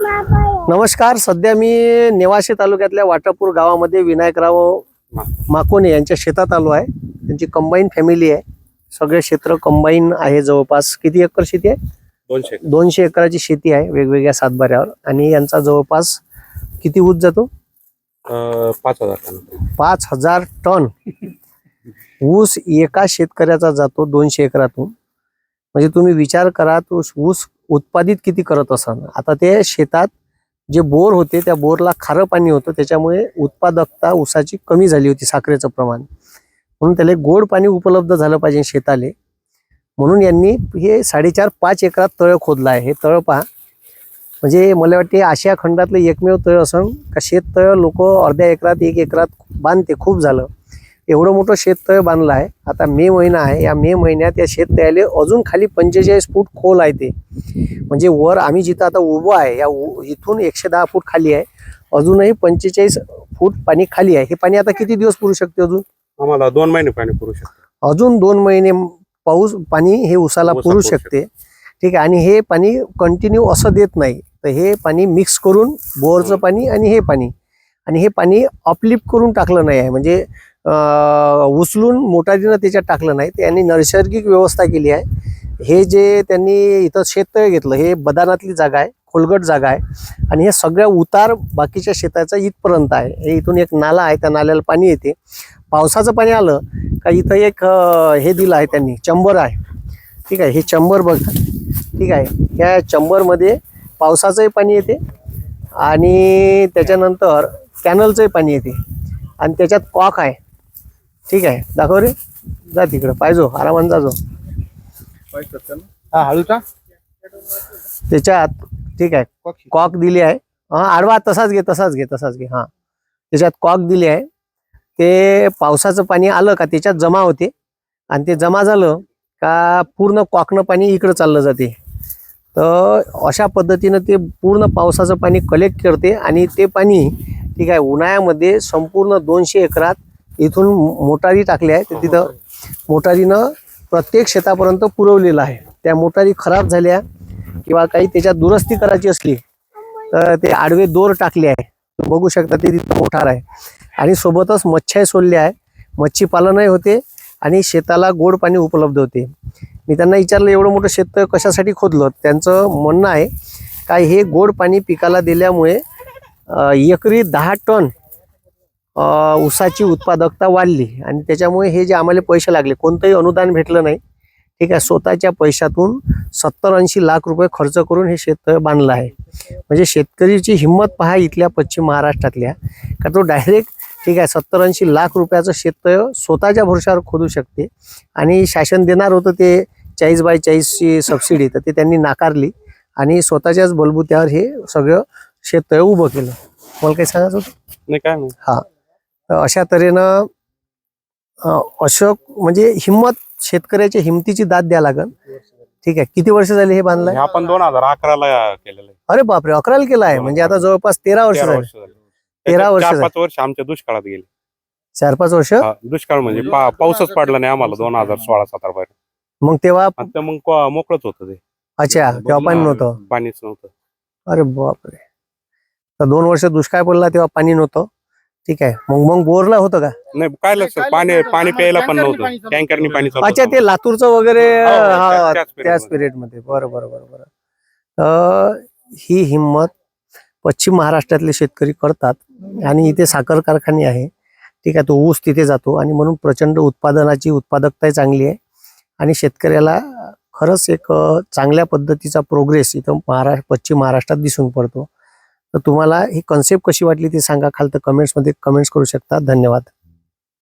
नमस्कार सध्या मी नेवासे तालुक्यातल्या वाटापूर गावामध्ये विनायकराव माकोने यांच्या शेतात आलो आहे. त्यांची कंबाईन फॅमिली आहे. सगळे क्षेत्र कंबाईन आहे जवळपास. किती एकर शेती आहे? दोनशे दोनशे एकराची शेती आहे वेगवेगळ्या सातबाऱ्यावर. आणि यांचा जवळपास किती ऊस जातो? पाच हजार टन. पाच हजार टन. ऊस एका शेतकऱ्याचा जातो दोनशे एकरातून. म्हणजे तुम्ही विचार करा तो ऊस उत्पादित किती करत असाल? आता ते शेतात जे बोर होते त्या बोरला खारं पाणी होतं त्याच्यामुळे उत्पादकता ऊसाची कमी झाली होती साखरेचं प्रमाण. म्हणून त्याला गोड पाणी उपलब्ध झालं पाहिजे शेताले. म्हणून यांनी हे साडेचार पाच एकरात तळ खोदलं आहे. हे तळ पहा. म्हणजे मला वाटते आशिया खंडातलं एकमेव तळ असन का शेततळ लोक अर्ध्या एकरात एक एकरात बांधते. खूप झालं. एवढं मोठं शेततळ बांधलं आहे आता मे महिना आहे. या मे महिन्यात या शेततळ्याले अजून खाली पंचेचाळीस फूट खोल आहे ते. म्हणजे वर आम्ही जिथं आता उभं आहे या इथून एकशे दहा फूट खाली आहे. अजूनही पंचेचाळीस फूट पाणी खाली आहे. हे पाणी आता किती दिवस पुरू शकते अजून? आम्हाला दोन महिने पाणी पुरू शकतो. अजून दोन महिने पाऊस पाणी हे उसाला पुरू शकते. ठीक आहे. आणि हे पाणी कंटिन्यू असं देत नाही. तर हे पाणी मिक्स करून बोरचं. पाणी आणि हे पाणी. आणि हे पाणी अपलिफ्ट करून टाकलं नाही आहे. म्हणजे उचलून मोटारीनं त्याच्यात टाकलं नाही. त्यांनी नैसर्गिक व्यवस्था केली आहे. हे जे त्यांनी इथं शेततळ घेतलं हे बदानातली जागा आहे खोलगट जागा आहे आणि हे सगळ्या उतार बाकीच्या शेताचा इथपर्यंत आहे. हे इथून एक नाला आहे त्या नाल्याला पाणी येते. पावसाचं पाणी आलं का इथं एक हे दिलं आहे त्यांनी चंबर आहे. ठीक आहे हे चंबर बघा. ठीक आहे या चंबरमध्ये पावसाचंही पाणी येते आणि त्याच्यानंतर कॅनलचंही पाणी येते. आणि त्याच्यात कॉक आहे. ठीक आहे दाखव रे. जा तिकडं पाहिजो आरामात जाजो हा हळूचा त्याच्यात ठीक आहे कॉक दिली आहे. हा आडवा तसाच घे तसाच घे तसाच घे हा. त्याच्यात कॉक दिली आहे. ते पावसाचं पाणी आलं का त्याच्यात जमा होते. आणि ते जमा झालं का पूर्ण कॉकनं पाणी इकडं चाललं जाते. तर अशा पद्धतीनं ते पूर्ण पावसाचं पाणी कलेक्ट करते आणि ते पाणी ठीक आहे उन्हाळ्यामध्ये संपूर्ण दोनशे एकरात इथून मोटारी टाकल्या आहे. तर तिथं मोटारीनं प्रत्येक शेतापर्यंत पुरवलेलं आहे. त्या मोटारी खराब झाल्या किंवा काही त्याच्यात दुरुस्ती करायची असली तर ते आडवे दोर टाकले आहे. बघू शकता ते तिथं मोठार आहे. आणि सोबतच मच्छ्याही सोडले आहे. मच्छी पालनही होते आणि शेताला गोड पाणी उपलब्ध होते. मी त्यांना विचारलं एवढं मोठं शेत कशासाठी खोदलं? त्यांचं म्हणणं आहे काय हे गोड पाणी पिकाला दिल्यामुळे एकरी दहा टन ऊसाची उत्पादकता वाढली आणि त्याच्यामुळे हे जे आम्हाला पैसे लागले कोणतंही अनुदान भेटलं नाही. ठीक आहे स्वतःच्या पैशातून सत्तर ऐंशी लाख रुपये खर्च करून हे शेततळ बांधलं आहे. म्हणजे शेतकरीची हिंमत पहा इथल्या पश्चिम महाराष्ट्रातल्या. का तो डायरेक्ट ठीक आहे सत्तर ऐंशी लाख रुपयाचं शेततळ स्वतःच्या भरोशावर खोदू शकते. आणि शासन देणार होतं ते चाळीस बाय चाळीसची सबसिडी तर ते त्यांनी नाकारली. आणि स्वतःच्याच बलबुत्यावर हे सगळं शेततळ उभं केलं. मला काही सांगायचं होतं? नाही काय हा. अशा तऱ्हेनं अशोक म्हणजे हिंमत शेतकऱ्याच्या हिमतीची दाद द्या लागल. ठीक आहे. किती वर्ष झाली हे बांधलंय? आपण दोन हजार अकराला केलेलं आहे. अरे बापरे अकराला केलं आहे. म्हणजे आता जवळपास तेरा वर्ष तेरा झाली. तेरा वर्ष चार. पाच वर्ष आमच्या दुष्काळात गेले. चार पाच वर्ष दुष्काळ म्हणजे पाऊसच पडला नाही आम्हाला दोन हजार सोळा सतरा पर्यंत मग तेव्हा मग मोकळंच होतं ते. अच्छा तेव्हा पाणी नव्हतं. पाणीच नव्हतं. अरे बापरे. तर दोन वर्ष दुष्काळ पडला तेव्हा पाणी नव्हतं. ठीक आहे. मग मग बोरला होतं का? नाही काय लक्ष? पाणी पाणी प्यायला पण नव्हतं. टँकरनी पाणी चालू अच्छा. ते लातूरचं वगैरे हो, हो, हा, त्या- त्याच period त्याच मध्ये. पिरियडमध्ये बरं बरं बरं बरं. तर ही हिंमत पश्चिम महाराष्ट्रातले शेतकरी करतात आणि इथे साखर कारखाने आहे. ठीक आहे तो ऊस तिथे जातो आणि म्हणून प्रचंड उत्पादनाची उत्पादकता चांगली आहे. आणि शेतकऱ्याला खरंच एक चांगल्या पद्धतीचा प्रोग्रेस इथं महाराष्ट्र पश्चिम महाराष्ट्रात दिसून पडतो. तर तुम्हाला ही कन्सेप्ट कशी वाटली ती सांगा. खालतं कमेंट्समध्ये कमेंट्स करू शकता. धन्यवाद.